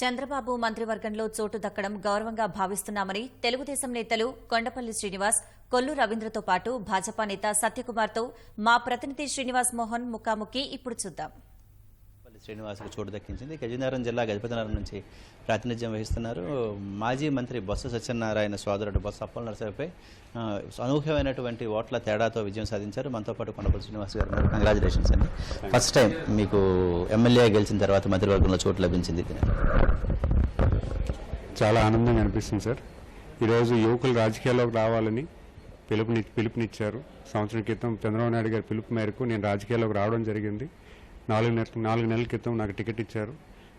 చంద్రబాబు మంత్రివర్గంలో చోటు దక్కడం గౌరవంగా భావిస్తున్నామని తెలుగుదేశం నేతలు కొండపల్లి శ్రీనివాస్ కొల్లు రవీంద్రతో పాటు భాజపా నేత సత్యకుమార్తో మా ప్రతినిధి శ్రీనివాస్ మోహన్ ముఖాముఖి ఇప్పుడు చూద్దాం. శ్రీనివాసుకు చోటు దక్కించింది. గజనగరం జిల్లా గజపతినగరం నుంచి ప్రాతినిధ్యం వహిస్తున్నారు. మాజీ మంత్రి బొత్స సత్యనారాయణ సోదరుడు బొత్స అప్పల నరసరిపై అనూహ్యమైనటువంటి ఓట్ల తేడాతో విజయం సాధించారు. మనతో పాటు కొండపల్లి శ్రీనివాస్ గారు ఉన్నారు. కంగ్రాచులేషన్స్ అండి. ఫస్ట్ టైం మీకు ఎమ్మెల్యే గెలిచిన తర్వాత మంత్రివర్గంలో చోటు లభించింది. చాలా ఆనందంగా అనిపిస్తుంది సార్. ఈరోజు యువకులు రాజకీయాల్లోకి రావాలని పిలుపుని పిలుపునిచ్చారు. సంవత్సరం క్రితం చంద్రబాబు నాయుడు గారి పిలుపు మేరకు నేను రాజకీయాల్లోకి రావడం జరిగింది. నాలుగు నెల నాలుగు నెలల క్రితం నాకు టికెట్ ఇచ్చారు.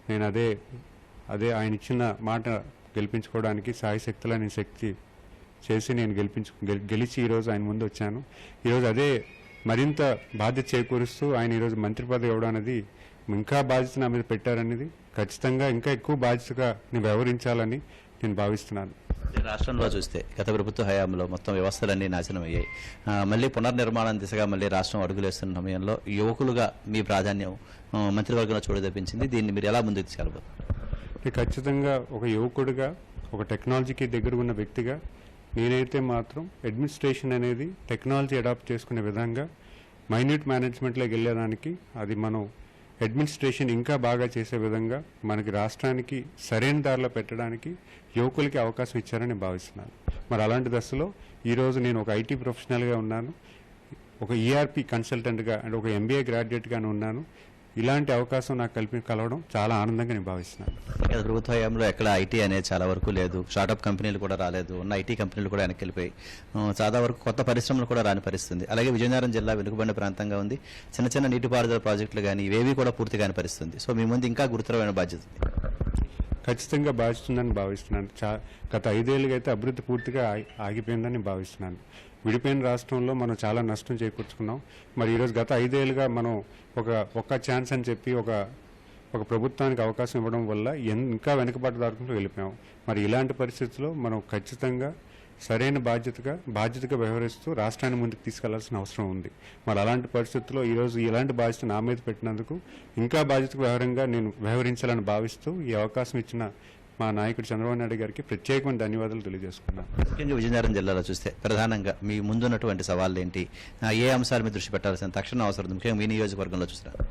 నేను అదే అదే ఆయన ఇచ్చిన మాట గెలిపించుకోవడానికి సాయి శక్తి చేసి నేను గెలిపించు గెలిచి ఈరోజు ఆయన ముందు వచ్చాను. ఈరోజు అదే మరింత బాధ్యత చేకూరుస్తూ ఆయన ఈరోజు మంత్రి పదవి ఇవ్వడం అనేది ఇంకా బాధ్యత నా మీద పెట్టారనేది ఖచ్చితంగా ఇంకా ఎక్కువ బాధ్యతగా నేను వ్యవహరించాలని నేను భావిస్తున్నాను. రాష్ట్రంలో చూస్తే గత ప్రభుత్వ హయాంలో మొత్తం వ్యవస్థలన్నీ నాశనం అయ్యాయి. మళ్ళీ పునర్నిర్మాణం దిశగా మళ్ళీ రాష్ట్రం అడుగులేస్తున్న సమయంలో యువకులుగా మీ ప్రాధాన్యం మంత్రివర్గంలో చోటు దీన్ని మీరు ఎలా ముందుకు తీసుకెళ్ళబోతున్నారు? ఖచ్చితంగా ఒక యువకుడిగా ఒక టెక్నాలజీకి దగ్గర ఉన్న వ్యక్తిగా నేనైతే మాత్రం అడ్మినిస్ట్రేషన్ అనేది టెక్నాలజీ అడాప్ట్ చేసుకునే విధంగా మైన్యూట్ మేనేజ్మెంట్లోకి వెళ్ళేదానికి అది మనం అడ్మినిస్ట్రేషన్ ఇంకా బాగా చేసే విధంగా మనకి రాష్ట్రానికి సరైన దారిలో పెట్టడానికి యువకులకి అవకాశం ఇచ్చారని నేను భావిస్తున్నాను. మరి అలాంటి దశలో ఈరోజు నేను ఒక ఐటీ ప్రొఫెషనల్గా ఉన్నాను. ఒక ఈఆర్పి కన్సల్టెంట్గా అండ్ ఒక ఎంబీఏ గ్రాడ్యుయేట్గానే ఉన్నాను. ఇలాంటి అవకాశం నాకు కల్పి కలవడం చాలా ఆనందంగా నేను భావిస్తున్నాను ప్రభుత్వ హయాంలో ఎక్కడ ఐటీ అనేది చాలా వరకు లేదు. స్టార్టప్ కంపెనీలు కూడా రాలేదు. ఉన్న ఐటీ కంపెనీలు కూడా వెనక్కి వెళ్ళిపోయి చాలా వరకు కొత్త పరిశ్రమలు కూడా రాని పరిస్థితుంది. అలాగే విజయనగరం జిల్లా వెనుకబడిన ప్రాంతంగా ఉంది. చిన్న చిన్న నీటిపారుదల ప్రాజెక్టులు కానీ ఇవేవి కూడా పూర్తి కాని పరిస్థితుంది. సో మీ ముందు ఇంకా గురుతరమైన బాధ్యత. ఖచ్చితంగా భావిస్తుందని భావిస్తున్నాను. చా గత ఐదేళ్ళుగా అయితే అభివృద్ధి పూర్తిగా ఆగి- ఆగిపోయిందని భావిస్తున్నాను. విడిపోయిన రాష్ట్రంలో మనం చాలా నష్టం చేకూర్చుకున్నాం. మరి ఈరోజు గత ఐదేళ్ళుగా మనం ఒక ఒక్క ఛాన్స్ అని చెప్పి ఒక ఒక ప్రభుత్వానికి అవకాశం ఇవ్వడం వల్ల ఇంకా వెనుకబాటు దారుకుంటూ వెళ్ళిపోయాం. మరి ఇలాంటి పరిస్థితుల్లో మనం ఖచ్చితంగా సరైన బాధ్యతగా బాధ్యతగా వ్యవహరిస్తూ రాష్ట్రాన్ని ముందుకు తీసుకెళ్ళాల్సిన అవసరం ఉంది. మరి అలాంటి పరిస్థితుల్లో ఈరోజు ఇలాంటి బాధ్యత నా మీద పెట్టినందుకు ఇంకా బాధ్యతగా వ్యవహారంగా నేను వ్యవహరించాలని భావిస్తూ ఈ అవకాశం ఇచ్చిన మా నాయకుడు చంద్రబాబు నాయుడు గారికి ప్రత్యేకమైన ధన్యవాదాలు తెలియజేసుకున్నాను ముఖ్యంగా విజయనగరం జిల్లాలో చూస్తే ప్రధానంగా మీ ముందున్నటువంటి సవాళ్ళు ఏంటి ఏ అంశాల మీద దృష్టి పెట్టాల్సిన తక్షణ అవసరం? ముఖ్యంగా మీ నియోజకవర్గంలో చూస్తారు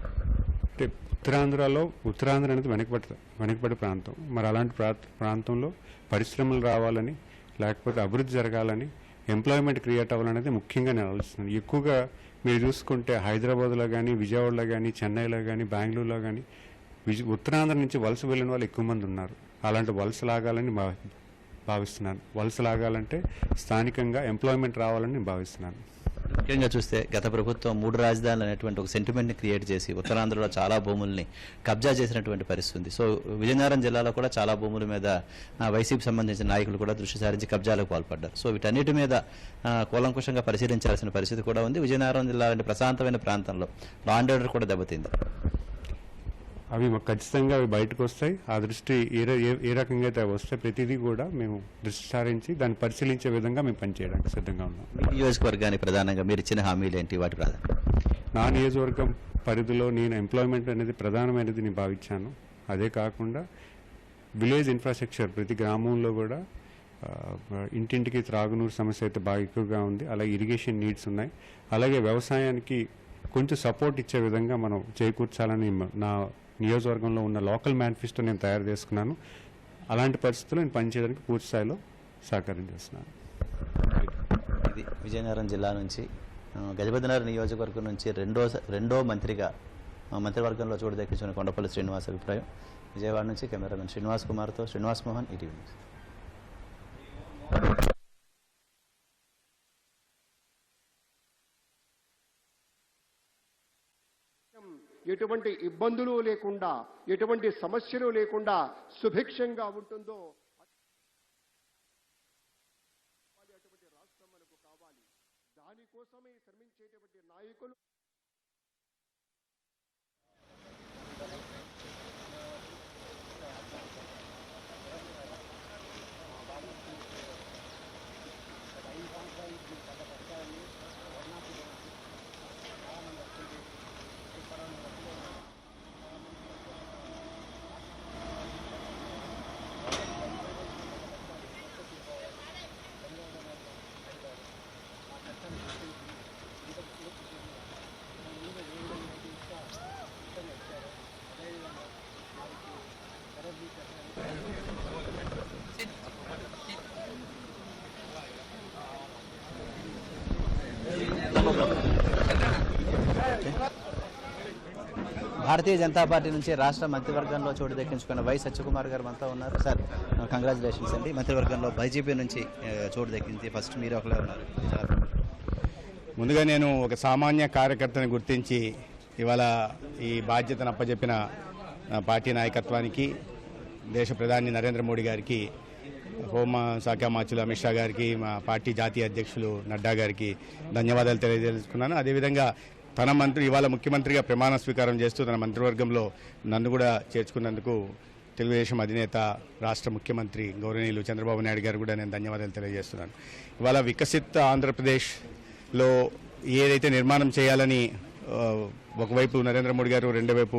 అంటే ఉత్తరాంధ్రలో ఉత్తరాంధ్ర అనేది వెనకబడి వెనకబడి ప్రాంతం. మరి అలాంటి ప్రా- ప్రాంతంలో పరిశ్రమలు రావాలని లేకపోతే అభివృద్ధి జరగాలని ఎంప్లాయ్మెంట్ క్రియేట్ అవ్వాలనేది ముఖ్యంగా నేను ఆలోచిస్తున్నాను. ఎక్కువగా మీరు చూసుకుంటే హైదరాబాద్లో కానీ విజయవాడలో కానీ చెన్నైలో కానీ బెంగళూరులో కానీ ఉత్తరాంధ్ర నుంచి వలస వెళ్ళిన వాళ్ళు ఎక్కువ మంది ఉన్నారు. అలాంటి వలస లాగాలని భావిస్తున్నాను. వలస లాగాలంటే స్థానికంగా ఎంప్లాయ్మెంట్ రావాలని నేను భావిస్తున్నాను. ముఖ్యంగా చూస్తే గత ప్రభుత్వం మూడు రాజధానులు అనేటువంటి ఒక సెంటిమెంట్ని క్రియేట్ చేసి ఉత్తరాంధ్రలో చాలా భూముల్ని కబ్జా చేసినటువంటి పరిస్థితి. ఉంది సో విజయనగరం జిల్లాలో కూడా చాలా భూముల మీద వైసీపీ సంబంధించిన నాయకులు కూడా దృష్టి సారించి కబ్జాలకు పాల్పడ్డారు. సో వీటన్నిటి మీద కూలంకుషంగా పరిశీలించాల్సిన పరిస్థితి కూడా ఉంది. విజయనగరం జిల్లా లాంటి ప్రశాంతమైన ప్రాంతంలో లాండ్ ఆర్డర్ కూడా దెబ్బతింది. అవి మాకు ఖచ్చితంగా అవి బయటకు వస్తాయి. ఆ దృష్టి ఏ ఏ- రకంగా అయితే అవి వస్తాయి ప్రతిదీ కూడా మేము దృష్టి సారించి దాన్ని పరిశీలించే విధంగా మేము పనిచేయడానికి సిద్ధంగా ఉన్నాం. నియోజకవర్గానికి ప్రధానంగా మీరు ఇచ్చిన హామీలు ఏంటి? వాటి ప్రాధాన్యత నా నియోజకవర్గం పరిధిలో నేను ఎంప్లాయ్మెంట్ అనేది ప్రధానమైనది నేను భావించాను. అదే కాకుండా విలేజ్ ఇన్ఫ్రాస్ట్రక్చర్ ప్రతి గ్రామంలో కూడా ఇంటింటికి త్రాగునీరు సమస్య అయితే బాగా ఎక్కువగా ఉంది. అలాగే ఇరిగేషన్ నీడ్స్ ఉన్నాయి. అలాగే వ్యవసాయానికి కొంచెం సపోర్ట్ ఇచ్చే విధంగా మనం చేకూర్చాలని నా నియోజకవర్గంలో ఉన్న లోకల్ మేనిఫెస్టో నేను తయారు చేసుకున్నాను. అలాంటి పరిస్థితుల్లో నేను పనిచేయడానికి పూర్తి స్థాయిలో సహకారం చేస్తున్నాను. ఇది విజయనగరం జిల్లా నుంచి గజపతినగర గజపతినగర్ నియోజకవర్గం నుంచి రెండో రెండో మంత్రిగా మంత్రివర్గంలో చూడదక్కించిన కొండపల్లి శ్రీనివాస్ అభిప్రాయం. విజయవాడ నుంచి కెమెరామెన్ శ్రీనివాస్ కుమార్తో శ్రీనివాస్ మోహన్ ఈటీవీ ఎటువంటి ఇబ్బందులు లేకుండా ఎటువంటి సమస్యలు లేకుండా సుభిక్షంగా ఉంటుందో అటువంటి రాష్ట్రం మనకు కావాలి. దానికోసమే శ్రమించేటువంటి నాయకులు భారతీయ జనతా పార్టీ నుంచి రాష్ట్ర మంత్రివర్గంలో చోటు దక్కించుకున్న వై సత్యకుమార్ గారు అంతా ఉన్నారు. సార్ కంగ్రాచులేషన్స్ అండి. మంత్రివర్గంలో బైజేపీ నుంచి చోటు దక్కింది. ఫస్ట్ మీరు ఒకలే ఉన్నారు. ముందుగా నేను ఒక సామాన్య కార్యకర్తని గుర్తించి ఇవాళ ఈ బాధ్యతను అప్పజెప్పిన పార్టీ నాయకత్వానికి దేశ ప్రధాని నరేంద్ర మోడీ గారికి హోమ శాఖ మార్చులు అమిత్ షా గారికి మా పార్టీ జాతీయ అధ్యక్షులు నడ్డా గారికి ధన్యవాదాలు తెలియజేసుకున్నాను. అదేవిధంగా తన మంత్రి ఇవాళ ముఖ్యమంత్రిగా ప్రమాణ స్వీకారం చేస్తూ తన మంత్రివర్గంలో నన్ను కూడా చేర్చుకున్నందుకు తెలుగుదేశం అధినేత రాష్ట్ర ముఖ్యమంత్రి గౌరవనీయులు చంద్రబాబు నాయుడు గారు కూడా నేను ధన్యవాదాలు తెలియజేస్తున్నాను. ఇవాళ వికసిత్ ఆంధ్రప్రదేశ్లో ఏదైతే నిర్మాణం చేయాలని ఒకవైపు నరేంద్ర మోడీ గారు రెండో వైపు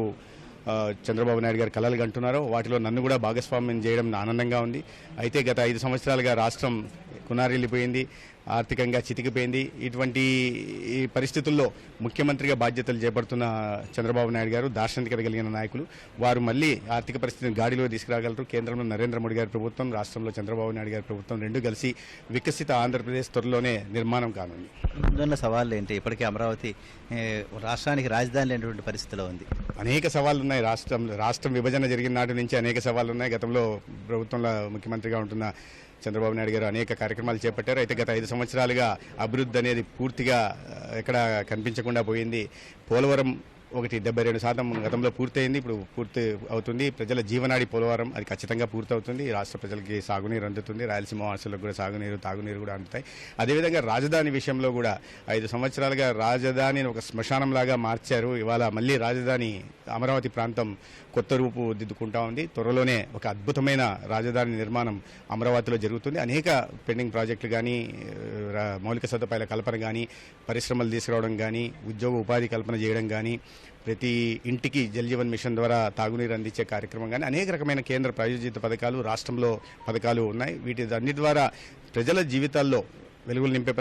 చంద్రబాబు నాయుడు గారు కలలు కంటున్నారో వాటిలో నన్ను కూడా భాగస్వామ్యం చేయడం ఆనందంగా ఉంది. అయితే గత ఐదు సంవత్సరాలుగా రాష్ట్రం కునారిల్లిపోయింది. ఆర్థికంగా చితికిపోయింది. ఇటువంటి ఈ పరిస్థితుల్లో ముఖ్యమంత్రిగా బాధ్యతలు చేపడుతున్న చంద్రబాబు నాయుడు గారు దార్శనికత కలిగిన నాయకులు వారు మళ్ళీ ఆర్థిక పరిస్థితిని గాడిలో తీసుకురాగలరు. కేంద్రంలో నరేంద్ర మోడీ గారి ప్రభుత్వం రాష్ట్రంలో చంద్రబాబు నాయుడు గారి ప్రభుత్వం రెండు కలిసి వికసిత ఆంధ్రప్రదేశ్ త్వరలోనే నిర్మాణం కానుంది. ముందున్న సవాళ్ళు ఏంటి? ఇప్పటికే అమరావతి రాష్ట్రానికి రాజధాని లేనటువంటి పరిస్థితిలో ఉంది. అనేక సవాళ్ళు ఉన్నాయి రాష్ట్రం రాష్ట్రం విభజన జరిగిన నాటి నుంచి అనేక సవాళ్ళు ఉన్నాయి గతంలో ప్రభుత్వంలో ముఖ్యమంత్రిగా ఉంటున్న చంద్రబాబు నాయుడు గారు అనేక కార్యక్రమాలు చేపట్టారు. అయితే గత ఐదు సంవత్సరాలుగా అభివృద్ధి అనేది పూర్తిగా ఆ, ఎక్కడ కనిపించకుండా పోయింది. పోలవరం ఒకటి డెబ్బై రెండు శాతం గతంలో పూర్తయింది ఇప్పుడు పూర్తి అవుతుంది. ప్రజల జీవనాడి పోలవరం అది ఖచ్చితంగా పూర్తవుతుంది. రాష్ట్ర ప్రజలకి సాగునీరు అందుతుంది. రాయలసీమ వాసులకు కూడా సాగునీరు తాగునీరు కూడా అందుతాయి. అదేవిధంగా రాజధాని విషయంలో కూడా ఐదు సంవత్సరాలుగా రాజధానిని ఒక శ్మశానంలాగా మార్చారు. ఇవాళ మళ్ళీ రాజధాని అమరావతి ప్రాంతం కొత్త రూపు దిద్దుకుంటా ఉంది. త్వరలోనే ఒక అద్భుతమైన రాజధాని నిర్మాణం అమరావతిలో జరుగుతుంది. అనేక పెండింగ్ ప్రాజెక్టులు కానీ రా- మౌలిక సదుపాయాల కల్పన కానీ పరిశ్రమలు తీసుకురావడం కానీ ఉద్యోగ ఉపాధి కల్పన చేయడం కానీ ప్రతి ఇంటికి జల్జీవన్ మిషన్ ద్వారా తాగునీరు అందించే కార్యక్రమం కానీ అనేక రకమైన కేంద్ర ప్రాయోజిత పథకాలు రాష్ట్రంలో పథకాలు ఉన్నాయి. వీటి అన్ని ద్వారా ప్రజల జీవితాల్లో వెలుగులు నింపే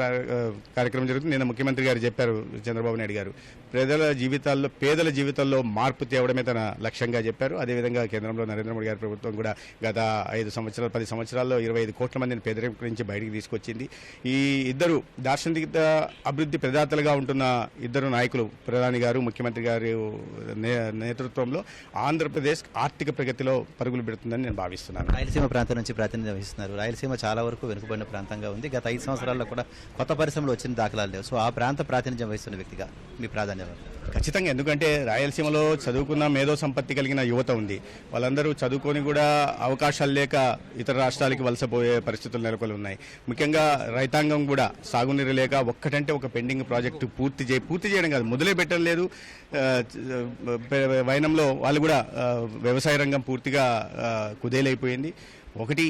కార్యక్రమం జరుగుతుంది. నిన్న ముఖ్యమంత్రి గారు చెప్పారు చంద్రబాబు నాయుడు గారు. ప్రజల జీవితాల్లో పేదల జీవితాల్లో మార్పు తేవడమే తన లక్ష్యంగా చెప్పారు. అదేవిధంగా కేంద్రంలో నరేంద్ర మోడీ గారి ప్రభుత్వం కూడా గత ఐదు సంవత్సరాలు పది సంవత్సరాల్లో ఇరవై ఐదు కోట్ల మందిని పేదరికం నుంచి బయటికి తీసుకొచ్చింది. ఈ ఇద్దరు దార్శనికత అభివృద్ధి ప్రదాతలుగా ఉంటున్న ఇద్దరు నాయకులు ప్రధాని గారు ముఖ్యమంత్రి గారు నే- నేతృత్వంలో ఆంధ్రప్రదేశ్ ఆర్థిక ప్రగతిలో పరుగులు పెడుతుందని నేను భావిస్తున్నాను. రాయలసీమ ప్రాంతం నుంచి ప్రాతినిధ్యం వహిస్తున్నారు. రాయలసీమ చాలా వరకు వెనుకబడిన ప్రాంతంగా ఉంది. గత ఐదు సంవత్సరాలు రంగాల్లో కూడా కొత్త పరిశ్రమలు వచ్చిన దాఖలాలు లేవు. సో ఆ ప్రాంత ప్రాతినిధ్యం వహిస్తున్న వ్యక్తిగా మీ ప్రాధాన్యత ఖచ్చితంగా ఎందుకంటే రాయలసీమలో చదువుకున్న మేధో సంపత్తి కలిగిన యువత ఉంది. వాళ్ళందరూ చదువుకొని కూడా అవకాశాలు లేక ఇతర రాష్ట్రాలకి వలసపోయే పరిస్థితులు నెలకొని ఉన్నాయి. ముఖ్యంగా రైతాంగం కూడా సాగునీరు లేక ఒక్కటంటే ఒక పెండింగ్ ప్రాజెక్టు పూర్తి చేయి పూర్తి చేయడం కాదు మొదలే పెట్టలేదు లేదు. వైనంలో వాళ్ళు కూడా వ్యవసాయ రంగం పూర్తిగా కుదేలైపోయింది. ఒకటి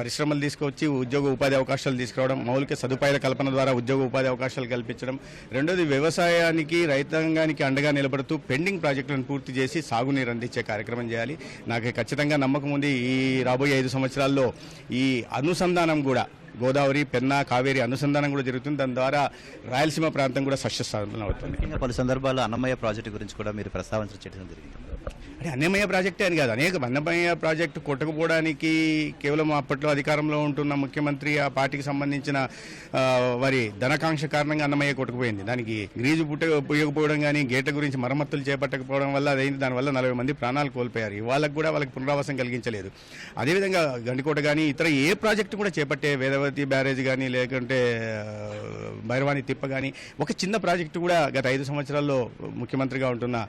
పరిశ్రమలు తీసుకొచ్చి ఉద్యోగ ఉపాధి అవకాశాలు తీసుకురావడం మౌలిక సదుపాయాల కల్పన ద్వారా ఉద్యోగ ఉపాధి అవకాశాలు కల్పించడం రెండోది వ్యవసాయానికి రైతాంగానికి అండగా నిలబడుతూ పెండింగ్ ప్రాజెక్టులను పూర్తి చేసి సాగునీరు అందించే కార్యక్రమం చేయాలి. నాకు ఖచ్చితంగా నమ్మకం ఉంది ఈ రాబోయే ఐదు సంవత్సరాల్లో ఈ అనుసంధానం కూడా గోదావరి పెన్నా కావేరి అనుసంధానం కూడా జరుగుతుంది. దాని ద్వారా రాయలసీమ ప్రాంతం కూడా సస్యస్థానం అవుతుంది. పలు సందర్భాల్లో అన్నమయ్య ప్రాజెక్టు గురించి కూడా మీరు ప్రస్తావించడం జరిగింది. అంటే అన్నమయ్య ప్రాజెక్టే అని కాదు. అనేక అన్నమయ్య ప్రాజెక్టు కొట్టకపోవడానికి కేవలం అప్పట్లో అధికారంలో ఉంటున్న ముఖ్యమంత్రి ఆ పార్టీకి సంబంధించిన వారి ధనకాంక్ష కారణంగా అన్నమయ్య కొట్టుకుపోయింది. దానికి గ్రీజు పుట్ట పోయకపోవడం కానీ గేట్ల గురించి మరమ్మతులు చేపట్టకపోవడం వల్ల అదైంది. దానివల్ల నలభై మంది ప్రాణాలు కోల్పోయారు. వాళ్ళకు కూడా వాళ్ళకి పునరావాసం కలిగించలేదు. అదేవిధంగా గండికోట కానీ ఇతర ఏ ప్రాజెక్టు కూడా చేపట్టే వేదవతి బ్యారేజ్ కానీ లేకుంటే భైరవాణి తిప్ప కానీ ఒక చిన్న ప్రాజెక్టు కూడా గత ఐదు సంవత్సరాల్లో ముఖ్యమంత్రిగా ఉంటున్న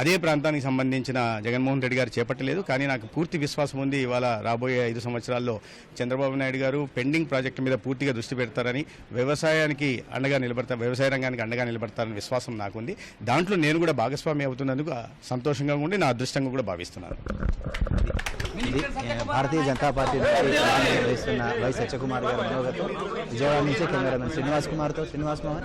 అదే ప్రాంతానికి సంబంధించిన జగన్మోహన్ రెడ్డి గారు చేపట్టలేదు కానీ నాకు పూర్తి విశ్వాసం ఉంది ఇవాళ రాబోయే ఐదు సంవత్సరాల్లో చంద్రబాబు నాయుడు గారు పెండింగ్ ప్రాజెక్టు మీద పూర్తిగా దృష్టి పెడతారని వ్యవసాయానికి అండగా నిలబడతారు వ్యవసాయ రంగానికి అండగా నిలబడతారని విశ్వాసం నాకుంది. దాంట్లో నేను కూడా భాగస్వామి అవుతున్నందుకు సంతోషంగా ఉండి నా అదృష్టంగా కూడా భావిస్తున్నాను. భారతీయ జనతా పార్టీ నుంచి వై సత్యకుమార్ గారు మనోగతం విజయవాడ నుంచి కెమెరామెన్ శ్రీనివాస్ కుమార్తో శ్రీనివాస్ కుమార్